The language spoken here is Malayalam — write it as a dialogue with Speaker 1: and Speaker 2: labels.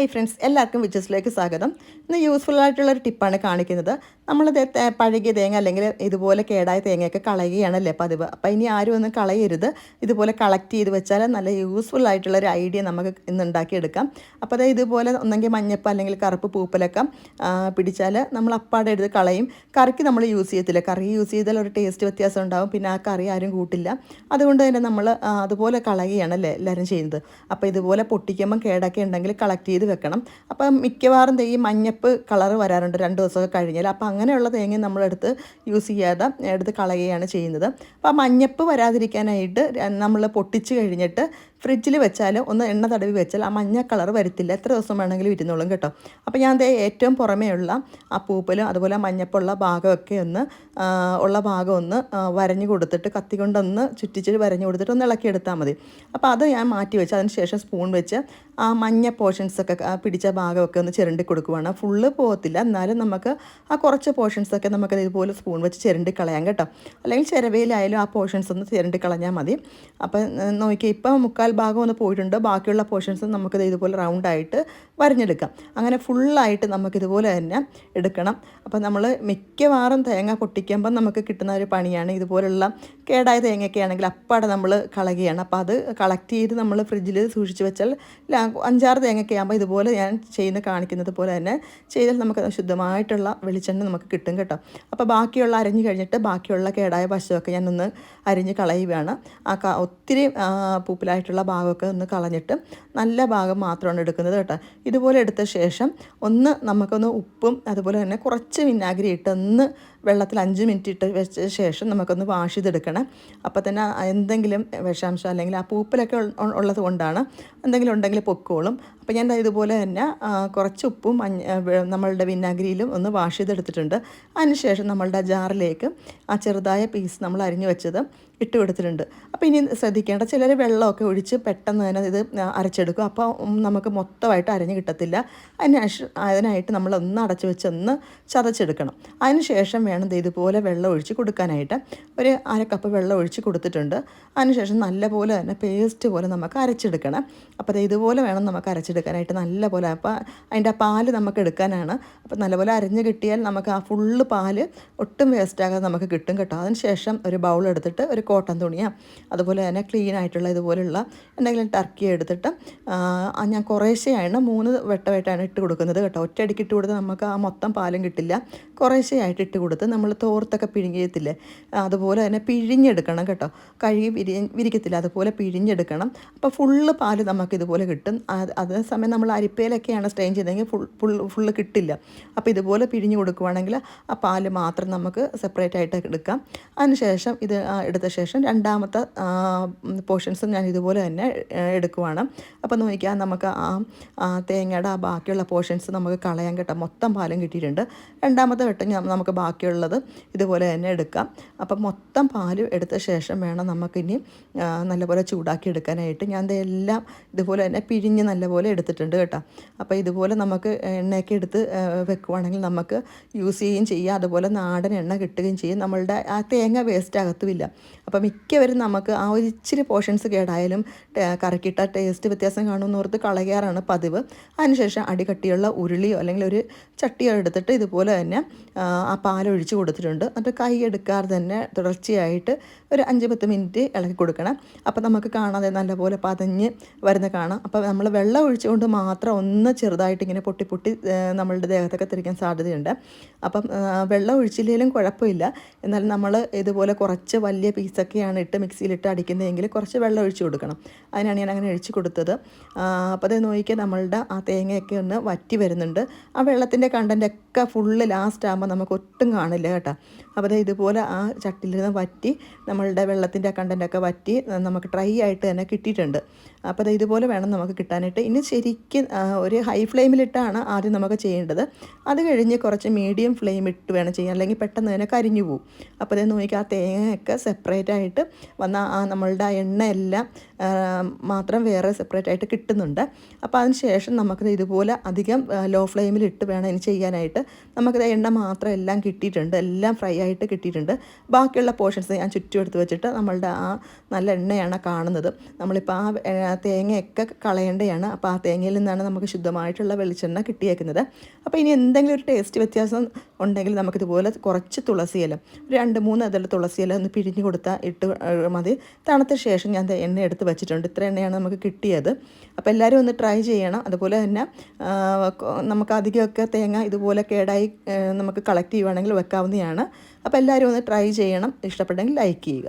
Speaker 1: ഹായ് ഫ്രണ്ട്സ് എല്ലാവർക്കും വിച്ചസിലേക്ക് സ്വാഗതം. ഇന്ന് യൂസ്ഫുൾ ആയിട്ടുള്ള ഒരു ടിപ്പാണ് കാണിക്കുന്നത്. നമ്മൾ പഴകിയ തേങ്ങ അല്ലെങ്കിൽ ഇതുപോലെ കേടായ തേങ്ങയൊക്കെ കളയുകയാണല്ലേ പതിവ്. അപ്പോൾ ഇനി ആരും ഒന്നും കളയരുത്. ഇതുപോലെ കളക്ട് ചെയ്ത് വെച്ചാൽ നല്ല യൂസ്ഫുൾ ആയിട്ടുള്ള ഒരു ഐഡിയ നമുക്ക് ഇന്ന് ഉണ്ടാക്കിയെടുക്കാം. അപ്പോൾ അത് ഇതുപോലെ ഒന്നെങ്കിൽ മഞ്ഞപ്പ അല്ലെങ്കിൽ കറുപ്പ് പൂപ്പലൊക്കെ പിടിച്ചാൽ നമ്മൾ അപ്പാടെ എടുത്ത് കളയും. കറിക്ക് നമ്മൾ യൂസ് ചെയ്യത്തില്ല. കറി യൂസ് ചെയ്താൽ ഒരു ടേസ്റ്റ് വ്യത്യാസം ഉണ്ടാവും. പിന്നെ ആ കറി ആരും കൂട്ടില്ല. അതുകൊണ്ട് തന്നെ നമ്മൾ അതുപോലെ കളയുകയാണല്ലേ എല്ലാവരും ചെയ്യുന്നത്. അപ്പോൾ ഇതുപോലെ പൊട്ടിക്കുമ്പം കേടൊക്കെ ഉണ്ടെങ്കിൽ കളക്ട് ചെയ്ത് വെക്കണം. അപ്പം മിക്കവാറും ഈ മഞ്ഞപ്പ് കളർ വരാറുണ്ട് രണ്ട് ദിവസമൊക്കെ കഴിഞ്ഞാൽ. അപ്പം അങ്ങനെയുള്ള തേങ്ങ നമ്മളെടുത്ത് യൂസ് ചെയ്യാതെ എടുത്ത് കളയുകയാണ് ചെയ്യുന്നത്. അപ്പോൾ മഞ്ഞപ്പ് വരാതിരിക്കാനായിട്ട് നമ്മൾ പൊട്ടിച്ച് കഴിഞ്ഞിട്ട് ഫ്രിഡ്ജിൽ വെച്ചാൽ ഒന്ന് എണ്ണ തടവി വെച്ചാൽ ആ മഞ്ഞ കളർ വരത്തില്ല. എത്ര ദിവസം വേണമെങ്കിലും ഇരുന്നോളും കേട്ടോ. അപ്പോൾ ഞാൻ ദേ ഏറ്റവും പുറമേയുള്ള ആ പൂപ്പലും അതുപോലെ മഞ്ഞപ്പുള്ള ഭാഗമൊക്കെ ഒന്ന് ഉള്ള ഭാഗം ഒന്ന് വരഞ്ഞു കൊടുത്തിട്ട് കത്തി കൊണ്ടൊന്ന് ചുറ്റിച്ച് വരഞ്ഞു കൊടുത്തിട്ട് ഒന്ന് ഇളക്കിയെടുത്താൽ മതി. അപ്പോൾ അത് ഞാൻ മാറ്റി വെച്ച് അതിന് ശേഷം സ്പൂൺ വെച്ച് ആ മഞ്ഞ പോർഷൻസൊക്കെ പിടിച്ച ഭാഗമൊക്കെ ഒന്ന് ചിരണ്ടി കൊടുക്കുവാണ്. ഫുള്ള് പോകത്തില്ല. എന്നാലും നമുക്ക് ആ കുറച്ച് പോർഷൻസൊക്കെ നമുക്ക് ഇതുപോലെ സ്പൂൺ വെച്ച് ചിരണ്ടി കളയാം കേട്ടോ. അല്ലെങ്കിൽ ചിരവയിലായാലും ആ പോർഷൻസ് ഒന്ന് ചിരണ്ടി കളഞ്ഞാൽ മതി. അപ്പം നോക്കിയാൽ ഇപ്പം മുക്കാൽ ഭാഗം ഒന്ന് പോയിട്ടുണ്ട്. ബാക്കിയുള്ള പോർഷൻസ് നമുക്കിത് ഇതുപോലെ റൗണ്ടായിട്ട് വരഞ്ഞെടുക്കാം. അങ്ങനെ ഫുള്ളായിട്ട് നമുക്കിതുപോലെ തന്നെ എടുക്കണം. അപ്പോൾ നമ്മൾ മിക്കവാറും തേങ്ങ പൊട്ടിക്കുമ്പം നമുക്ക് കിട്ടുന്ന ഒരു പണിയാണ് ഇതുപോലുള്ള കേടായ തേങ്ങയൊക്കെ ആണെങ്കിൽ അപ്പാടെ നമ്മൾ കളയുകയാണ്. അപ്പോൾ അത് കളക്ട് ചെയ്ത് നമ്മൾ ഫ്രിഡ്ജിൽ സൂക്ഷിച്ച് വെച്ചാൽ അഞ്ചാറ് തേങ്ങയൊക്കെ ആകുമ്പോൾ ഇതുപോലെ ഞാൻ ചെയ്യുന്ന കാണിക്കുന്നത് പോലെ തന്നെ ചെയ്താൽ നമുക്ക് ശുദ്ധമായിട്ടുള്ള വെളിച്ചെണ്ണ നമുക്ക് കിട്ടും കേട്ടോ. അപ്പോൾ ബാക്കിയുള്ള അരിഞ്ഞ് കഴിഞ്ഞിട്ട് ബാക്കിയുള്ള കേടായ പശുവൊക്കെ ഞാനൊന്ന് അരിഞ്ഞ് കളയുകയാണ്. ആ ഒത്തിരി പൂപ്പിലായിട്ടുള്ള ഭാഗമൊക്കെ ഒന്ന് കളഞ്ഞിട്ട് നല്ല ഭാഗം മാത്രമാണ് എടുക്കുന്നത് കേട്ടോ. ഇതുപോലെ എടുത്ത ശേഷം ഒന്ന് നമുക്കൊന്ന് ഉപ്പും അതുപോലെ തന്നെ കുറച്ച് വിനാഗിരി ഇട്ട് ഒന്ന് വെള്ളത്തിൽ അഞ്ച് മിനിറ്റ് ഇട്ട് വെച്ച ശേഷം നമുക്കൊന്ന് വാഷ് ചെയ്തെടുക്കണം. അപ്പോൾ തന്നെ എന്തെങ്കിലും വിഷാംശം അല്ലെങ്കിൽ ആ പൂപ്പലൊക്കെ ഉള്ളത് കൊണ്ടാണ് എന്തെങ്കിലും ഉണ്ടെങ്കിൽ പൊക്കോളും. അപ്പോൾ ഞാൻ ഇതുപോലെ തന്നെ കുറച്ച് ഉപ്പും നമ്മളുടെ വിനാഗിരിയിലും ഒന്ന് വാഷ് ചെയ്തെടുത്തിട്ടുണ്ട്. അതിനുശേഷം നമ്മളുടെ ജാറിലേക്ക് ആ ചെറുതായ പീസ് നമ്മൾ അരിഞ്ഞു വെച്ചത് ഇട്ട് കൊടുത്തിട്ടുണ്ട്. അപ്പോൾ ഇനി ശ്രദ്ധിക്കേണ്ട ചിലർ വെള്ളമൊക്കെ ഒഴിച്ച് പെട്ടെന്ന് തന്നെ ഇത് അരച്ചെടുക്കും. അപ്പോൾ നമുക്ക് മൊത്തമായിട്ട് അരഞ്ഞ് കിട്ടത്തില്ല. അതിന് അതിനായിട്ട് നമ്മൾ ഒന്ന് അടച്ചു വെച്ച് ഒന്ന് ചതച്ചെടുക്കണം. അതിന് ശേഷം വേണം. ഇതുപോലെ വെള്ളം ഒഴിച്ച് കൊടുക്കാനായിട്ട് ഒരു അര കപ്പ് വെള്ളം ഒഴിച്ച് കൊടുത്തിട്ടുണ്ട്. അതിനുശേഷം നല്ലപോലെ തന്നെ പേസ്റ്റ് പോലെ നമുക്ക് അരച്ചെടുക്കണം. അപ്പോൾ ഇതുപോലെ വേണം നമുക്ക് അരച്ചെടുക്കാനായിട്ട് നല്ലപോലെ. അപ്പോൾ അതിന്റെ ആ പാൽ നമുക്ക് എടുക്കാനാണ്. അപ്പോൾ നല്ലപോലെ അരഞ്ഞ് കിട്ടിയാൽ നമുക്ക് ആ ഫുള്ള് പാൽ ഒട്ടും വേസ്റ്റാകാതെ നമുക്ക് കിട്ടും കേട്ടോ. അതിനുശേഷം ഒരു ബൗൾ എടുത്തിട്ട് ഒരു കോട്ടൺ തുണിയാ അതുപോലെ തന്നെ ക്ലീൻ ആയിട്ടുള്ള ഇതുപോലുള്ള എന്തെങ്കിലും ടർക്കി എടുത്തിട്ട് ഞാൻ കുറേശ്ശെയാണ് മൂന്ന് വെട്ടമായിട്ടാണ് ഇട്ട് കൊടുക്കുന്നത് കേട്ടോ. ഒറ്റയടിക്ക് ഇട്ട് കൊടുത്താൽ നമുക്ക് ആ മൊത്തം പാലും കിട്ടില്ല. കുറേശ്ശെയായിട്ട് ഇട്ട് കൊടുത്ത് നമ്മൾ തോർത്തൊക്കെ പിഴിഞ്ഞിരത്തില്ലേ അതുപോലെ തന്നെ പിഴിഞ്ഞെടുക്കണം കേട്ടോ. കഴുകി വിരി വിരിക്കത്തില്ല. അതുപോലെ പിഴിഞ്ഞെടുക്കണം. അപ്പോൾ ഫുള്ള് പാൽ നമുക്ക് ഇതുപോലെ കിട്ടും. അതേ സമയം നമ്മൾ അരിപ്പയിലൊക്കെയാണ് സ്ട്രെയിൻ ചെയ്തെങ്കിൽ ഫുൾ ഫുൾ ഫുള്ള് കിട്ടില്ല. അപ്പോൾ ഇതുപോലെ പിഴിഞ്ഞ് കൊടുക്കുവാണെങ്കിൽ ആ പാൽ മാത്രം നമുക്ക് സെപ്പറേറ്റ് ആയിട്ട് എടുക്കാം. അതിനുശേഷം ഇത് എടുത്ത ശേഷം രണ്ടാമത്തെ പോർഷൻസും ഞാൻ ഇതുപോലെ തന്നെ എടുക്കുവാണ്. അപ്പോൾ നോക്കിയാൽ നമുക്ക് ആ തേങ്ങയുടെ ആ ബാക്കിയുള്ള പോർഷൻസ് നമുക്ക് കളയാൻ കേട്ടോ. മൊത്തം പാലും കിട്ടിയിട്ടുണ്ട്. രണ്ടാമത്തെ വട്ടം നമുക്ക് ബാക്കിയുള്ളത് ഇതുപോലെ തന്നെ എടുക്കാം. അപ്പം മൊത്തം പാൽ എടുത്ത ശേഷം വേണം നമുക്കിനി നല്ലപോലെ ചൂടാക്കി എടുക്കാനായിട്ട്. ഞാൻ ഇതെല്ലാം ഇതുപോലെ തന്നെ പിഴിഞ്ഞ് നല്ലപോലെ എടുത്തിട്ടുണ്ട് കേട്ടോ. അപ്പോൾ ഇതുപോലെ നമുക്ക് എണ്ണയൊക്കെ എടുത്ത് വെക്കുവാണെങ്കിൽ നമുക്ക് യൂസ് ചെയ്യുകയും ചെയ്യാം. അതുപോലെ നാടൻ എണ്ണ കിട്ടുകയും ചെയ്യും. നമ്മളുടെ ആ തേങ്ങ വേസ്റ്റ് അകത്തുമില്ല. അപ്പോൾ മിക്കവരും നമുക്ക് ആ ഒരു ഇച്ചിരി പോർഷൻസ് കേടായാലും കറക്കിട്ട ടേസ്റ്റ് വ്യത്യാസം കാണുമെന്ന് ഓർത്ത് കളയാറാണ് പതിവ്. അതിനുശേഷം അടികട്ടിയുള്ള ഉരുളിയോ അല്ലെങ്കിൽ ഒരു ചട്ടിയോ എടുത്തിട്ട് ഇതുപോലെ തന്നെ ആ പാലൊഴിച്ച് കൊടുത്തിട്ടുണ്ട്. എന്നിട്ട് കൈ എടുക്കാതെ തന്നെ തുടർച്ചയായിട്ട് ഒരു അഞ്ച് പത്ത് മിനിറ്റ് ഇളക്കി കൊടുക്കണം. അപ്പോൾ നമുക്ക് കാണാതെ നല്ലപോലെ പതഞ്ഞ് വരുന്ന കാണാം. അപ്പോൾ നമ്മൾ വെള്ളം ഒഴിച്ചുകൊണ്ട് മാത്രം ഒന്ന് ചെറുതായിട്ട് ഇങ്ങനെ പൊട്ടി പൊട്ടി നമ്മളുടെ ദേഹത്തൊക്കെ തിരിക്കാൻ സാധ്യതയുണ്ട്. അപ്പം വെള്ളം ഒഴിച്ചില്ലെങ്കിലും കുഴപ്പമില്ല. എന്നാൽ നമ്മൾ ഇതുപോലെ കുറച്ച് വലിയ പീസൊക്കെയാണ് ഇട്ട് മിക്സിയിലിട്ട് അടിക്കുന്നതെങ്കിൽ കുറച്ച് വെള്ളം ഒഴിച്ചു കൊടുക്കണം. അതിനാണ് ഞാൻ അങ്ങനെ ഒഴിച്ചു കൊടുത്തത്. അപ്പോൾ അത് നോക്കിയാൽ നമ്മളുടെ ആ തേങ്ങയൊക്കെ ഒന്ന് വറ്റി വരുന്നുണ്ട്. ആ വെള്ളത്തിന്റെ കണ്ടന്റൊക്കെ ഫുള്ള് ലാസ്റ്റ് ആകുമ്പോൾ നമുക്ക് ഒട്ടും കാണില്ല കേട്ടോ. അപ്പോൾ ഇതുപോലെ ആ ചട്ടിയിൽ നിന്ന് വറ്റി നമ്മളുടെ വെള്ളത്തിന്റെ കണ്ടന്റൊക്കെ വറ്റി നമുക്ക് ഡ്രൈ ആയിട്ട് തന്നെ കിട്ടിയിട്ടുണ്ട്. അപ്പോൾ ഇതുപോലെ വേണം നമുക്ക് കിട്ടാനായിട്ട്. ഇനി ശരിക്കും ഒരു ഹൈ ഫ്ലെയിമിലിട്ടാണ് ആദ്യം നമുക്ക് ചെയ്യേണ്ടത്. അത് കഴിഞ്ഞ് കുറച്ച് മീഡിയം ഫ്ലെയിം ഇട്ട് വേണം ചെയ്യാൻ. അല്ലെങ്കിൽ പെട്ടെന്ന് തന്നെ കരിഞ്ഞു പോകും അപ്പോൾ അത് നോക്കി ആ തേങ്ങയൊക്കെ സെപ്പറേറ്റ് ആയിട്ട് വന്ന ആ നമ്മളുടെ എണ്ണയെല്ലാം മാത്രം വേറെ സെപ്പറേറ്റ് ആയിട്ട് കിട്ടുന്നുണ്ട്. അപ്പോൾ അതിന് ശേഷം നമുക്ക് ഇതുപോലെ അധികം ലോ ഫ്ലെയിമിലിട്ട് വേണം ഇനി ചെയ്യാനായിട്ട്. നമുക്കത് എണ്ണ മാത്രം എല്ലാം കിട്ടിയിട്ടുണ്ട്. എല്ലാം ഫ്രൈ ആയിട്ട് കിട്ടിയിട്ടുണ്ട്. ബാക്കിയുള്ള പോർഷൻസ് ഞാൻ ചുറ്റും എടുത്ത് വെച്ചിട്ട് നമ്മളുടെ ആ നല്ല എണ്ണയാണ് കാണുന്നത്. നമ്മളിപ്പോൾ ആ തേങ്ങയൊക്കെ കളയേണ്ടതാണ് അപ്പോൾ ആ തേങ്ങയിൽ നിന്നാണ് നമുക്ക് ശുദ്ധമായിട്ടുള്ള വെളിച്ചെണ്ണ കിട്ടിയേക്കുന്നത്. അപ്പോൾ ഇനി എന്തെങ്കിലും ഒരു ടേസ്റ്റ് വ്യത്യാസം ഉണ്ടെങ്കിൽ നമുക്കിതുപോലെ കുറച്ച് തുളസിയില രണ്ട് മൂന്ന് അതിൽ തുളസിയില ഒന്ന് പിഴിഞ്ഞ് കൊടുത്താൽ ഇട്ട് മതി. തണുത്ത ശേഷം ഞാൻ എണ്ണ എടുത്ത് വെച്ചിട്ടുണ്ട്. ഇത്ര എണ്ണയാണ് നമുക്ക് കിട്ടിയത്. അപ്പോൾ എല്ലാവരും ഒന്ന് ട്രൈ ചെയ്യണം. അതുപോലെ തന്നെ നമുക്ക് അധികമൊക്കെ തേങ്ങ ഇതുപോലെ കേടായി നമുക്ക് കളക്ട് ചെയ്യുവാണെങ്കിൽ വെക്കാവുന്നതാണ്. അപ്പോൾ എല്ലാവരും ഒന്ന് ട്രൈ ചെയ്യണം. ഇഷ്ടപ്പെട്ടെങ്കിൽ ലൈക്ക് ചെയ്യുക.